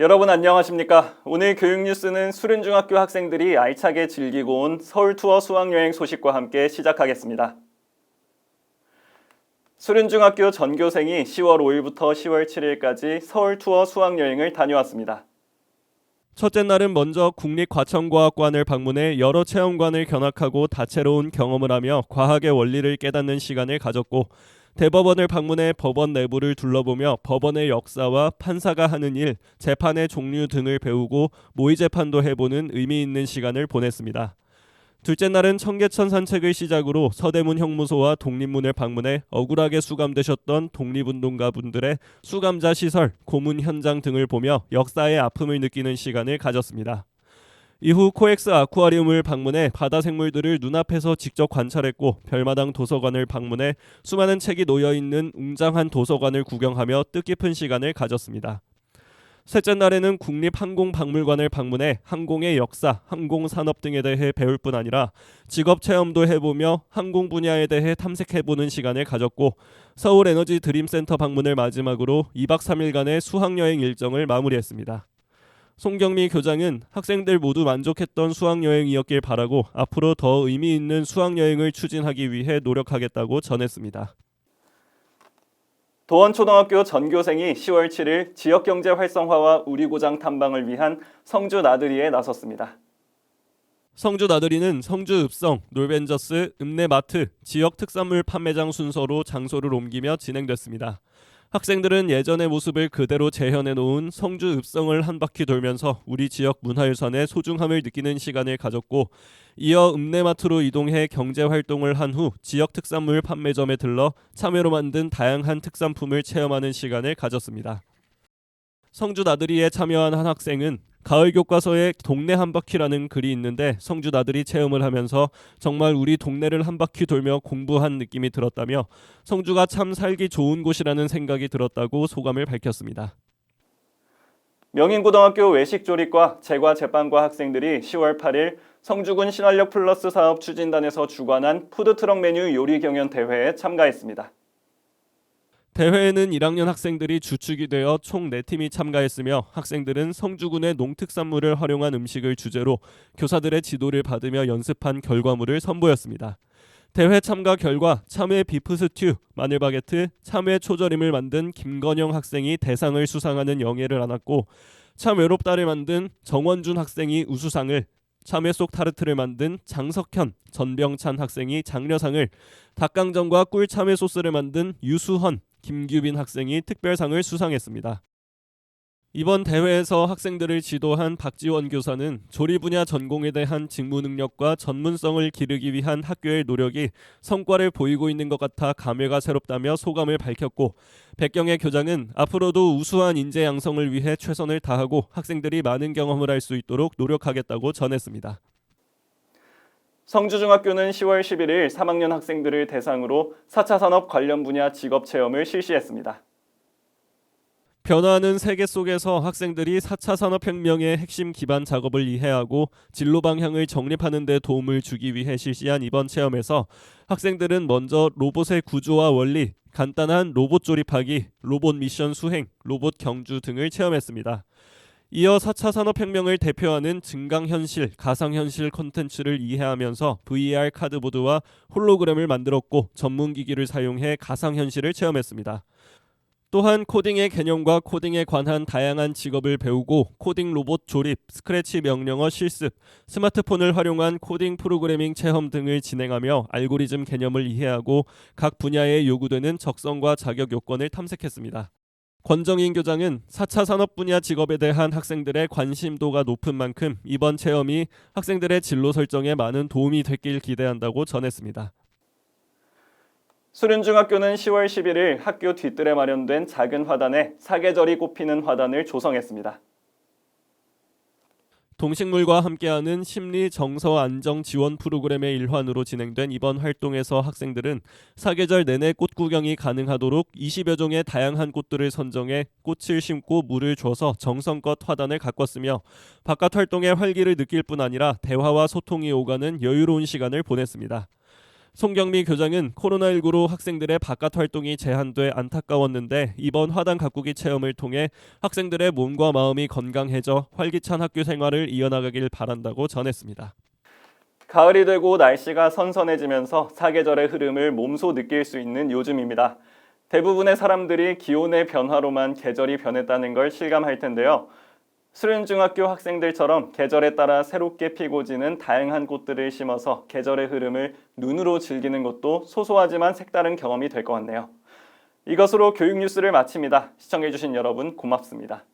여러분 안녕하십니까? 오늘 교육 뉴스는 수련중학교 학생들이 알차게 즐기고 온 서울 투어 수학여행 소식과 함께 시작하겠습니다. 수련중학교 전교생이 10월 5일부터 10월 7일까지 서울 투어 수학여행을 다녀왔습니다. 첫째 날은 먼저 국립과천과학관을 방문해 여러 체험관을 견학하고 다채로운 경험을 하며 과학의 원리를 깨닫는 시간을 가졌고 대법원을 방문해 법원 내부를 둘러보며 법원의 역사와 판사가 하는 일, 재판의 종류 등을 배우고 모의 재판도 해보는 의미 있는 시간을 보냈습니다. 둘째 날은 청계천 산책을 시작으로 서대문 형무소와 독립문을 방문해 억울하게 수감되셨던 독립운동가 분들의 수감자 시설, 고문 현장 등을 보며 역사의 아픔을 느끼는 시간을 가졌습니다. 이후 코엑스 아쿠아리움을 방문해 바다 생물들을 눈앞에서 직접 관찰했고 별마당 도서관을 방문해 수많은 책이 놓여 있는 웅장한 도서관을 구경하며 뜻깊은 시간을 가졌습니다. 셋째 날에는 국립항공박물관을 방문해 항공의 역사, 항공산업 등에 대해 배울 뿐 아니라 직업 체험도 해보며 항공 분야에 대해 탐색해보는 시간을 가졌고 서울 에너지 드림센터 방문을 마지막으로 2박 3일간의 수학여행 일정을 마무리했습니다. 송경미 교장은 학생들 모두 만족했던 수학여행이었길 바라고 앞으로 더 의미 있는 수학여행을 추진하기 위해 노력하겠다고 전했습니다. 도원초등학교 전교생이 10월 7일 지역경제 활성화와 우리 고장 탐방을 위한 성주 나들이에 나섰습니다. 성주 나들이는 성주 읍성, 놀벤저스, 읍내마트, 지역 특산물 판매장 순서로 장소를 옮기며 진행됐습니다. 학생들은 예전의 모습을 그대로 재현해 놓은 성주 읍성을 한 바퀴 돌면서 우리 지역 문화유산의 소중함을 느끼는 시간을 가졌고 이어 읍내마트로 이동해 경제 활동을 한 후 지역 특산물 판매점에 들러 참외로 만든 다양한 특산품을 체험하는 시간을 가졌습니다. 성주 나들이에 참여한 한 학생은 가을 교과서에 동네 한 바퀴라는 글이 있는데 성주 나들이 체험을 하면서 정말 우리 동네를 한 바퀴 돌며 공부한 느낌이 들었다며 성주가 참 살기 좋은 곳이라는 생각이 들었다고 소감을 밝혔습니다. 명인고등학교 외식조리과 제과 제빵과 학생들이 10월 8일 성주군 신활력 플러스 사업 추진단에서 주관한 푸드트럭 메뉴 요리 경연 대회에 참가했습니다. 대회에는 1학년 학생들이 주축이 되어 총 4팀이 참가했으며 학생들은 성주군의 농특산물을 활용한 음식을 주제로 교사들의 지도를 받으며 연습한 결과물을 선보였습니다. 대회 참가 결과 참외 비프 스튜, 마늘 바게트, 참외 초절임을 만든 김건영 학생이 대상을 수상하는 영예를 안았고 참외롭다를 만든 정원준 학생이 우수상을 참외 속 타르트를 만든 장석현, 전병찬 학생이 장려상을 닭강정과 꿀 참외 소스를 만든 유수헌, 김규빈 학생이 특별상을 수상했습니다. 이번 대회에서 학생들을 지도한 박지원 교사는 조리 분야 전공에 대한 직무 능력과 전문성을 기르기 위한 학교의 노력이 성과를 보이고 있는 것 같아 감회가 새롭다며 소감을 밝혔고 백경애 교장은 앞으로도 우수한 인재 양성을 위해 최선을 다하고 학생들이 많은 경험을 할 수 있도록 노력하겠다고 전했습니다. 성주중학교는 10월 11일 3학년 학생들을 대상으로 4차 산업 관련 분야 직업 체험을 실시했습니다. 변화하는 세계 속에서 학생들이 4차 산업혁명의 핵심 기반 작업을 이해하고 진로 방향을 정립하는 데 도움을 주기 위해 실시한 이번 체험에서 학생들은 먼저 로봇의 구조와 원리, 간단한 로봇 조립하기, 로봇 미션 수행, 로봇 경주 등을 체험했습니다. 이어 4차 산업혁명을 대표하는 증강현실, 가상현실 콘텐츠를 이해하면서 VR 카드보드와 홀로그램을 만들었고 전문기기를 사용해 가상현실을 체험했습니다. 또한 코딩의 개념과 코딩에 관한 다양한 직업을 배우고 코딩 로봇 조립, 스크래치 명령어 실습, 스마트폰을 활용한 코딩 프로그래밍 체험 등을 진행하며 알고리즘 개념을 이해하고 각 분야에 요구되는 적성과 자격 요건을 탐색했습니다. 권정인 교장은 4차 산업 분야 직업에 대한 학생들의 관심도가 높은 만큼 이번 체험이 학생들의 진로 설정에 많은 도움이 됐길 기대한다고 전했습니다. 수련중학교는 10월 11일 학교 뒤뜰에 마련된 작은 화단에 사계절이 꽃피는 화단을 조성했습니다. 동식물과 함께하는 심리 정서 안정 지원 프로그램의 일환으로 진행된 이번 활동에서 학생들은 사계절 내내 꽃 구경이 가능하도록 20여 종의 다양한 꽃들을 선정해 꽃을 심고 물을 줘서 정성껏 화단을 가꿨으며 바깥 활동의 활기를 느낄 뿐 아니라 대화와 소통이 오가는 여유로운 시간을 보냈습니다. 송경미 교장은 코로나19로 학생들의 바깥 활동이 제한돼 안타까웠는데 이번 화단 가꾸기 체험을 통해 학생들의 몸과 마음이 건강해져 활기찬 학교 생활을 이어나가길 바란다고 전했습니다. 가을이 되고 날씨가 선선해지면서 사계절의 흐름을 몸소 느낄 수 있는 요즘입니다. 대부분의 사람들이 기온의 변화로만 계절이 변했다는 걸 실감할 텐데요. 수련중학교 학생들처럼 계절에 따라 새롭게 피고 지는 다양한 꽃들을 심어서 계절의 흐름을 눈으로 즐기는 것도 소소하지만 색다른 경험이 될 것 같네요. 이것으로 교육 뉴스를 마칩니다. 시청해주신 여러분 고맙습니다.